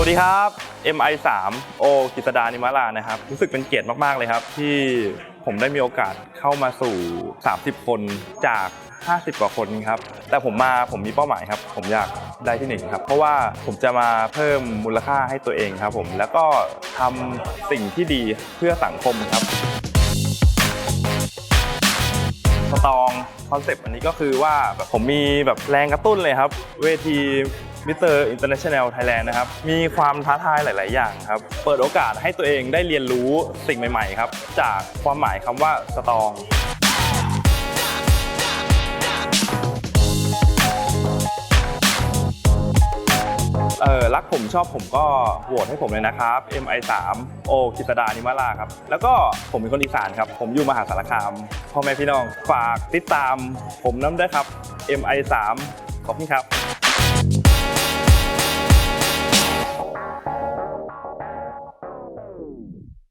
สวัสดีครับ MI3 โอกิษดานิมาลานะครับ รู้สึกเป็นเกียรติมาก ๆ เลยครับ ที่ผมได้มีโอกาสเข้ามาสู่ 30 คนจาก 50 กว่าคนครับ แต่ผมมาผมมีเป้าหมายครับ ผมอยากได้ที่หนึ่งครับ เพราะว่าผมจะมาเพิ่มมูลค่าให้ตัวเองครับผม แล้วก็ทำสิ่งที่ดีเพื่อสังคมครับสตองคอนเซปต์อันนี้ก็คือว่าแบบผมมีแบบแรงกระตุ้นเลยครับ เวที มิสเตอร์อินเตอร์เนชั่นแนลไทยแลนด์นะครับ มีความท้าทายหลาย ๆ อย่างครับ เปิดโอกาสให้ตัวเองได้เรียนรู้สิ่งใหม่ ๆ ครับ จากความหมายคำว่าสตองเออรักผมชอบผมก็โหวตให้ผมเลยนะครับ MI3 โอกิษดานิมาลาครับ แล้วก็ผมเป็นคนอีสานครับ ผมอยู่มหาสารคามพ่อแม่พี่น้องฝากติดตามผมน้ำด้วยครับ MI3 ขอบคุณครับ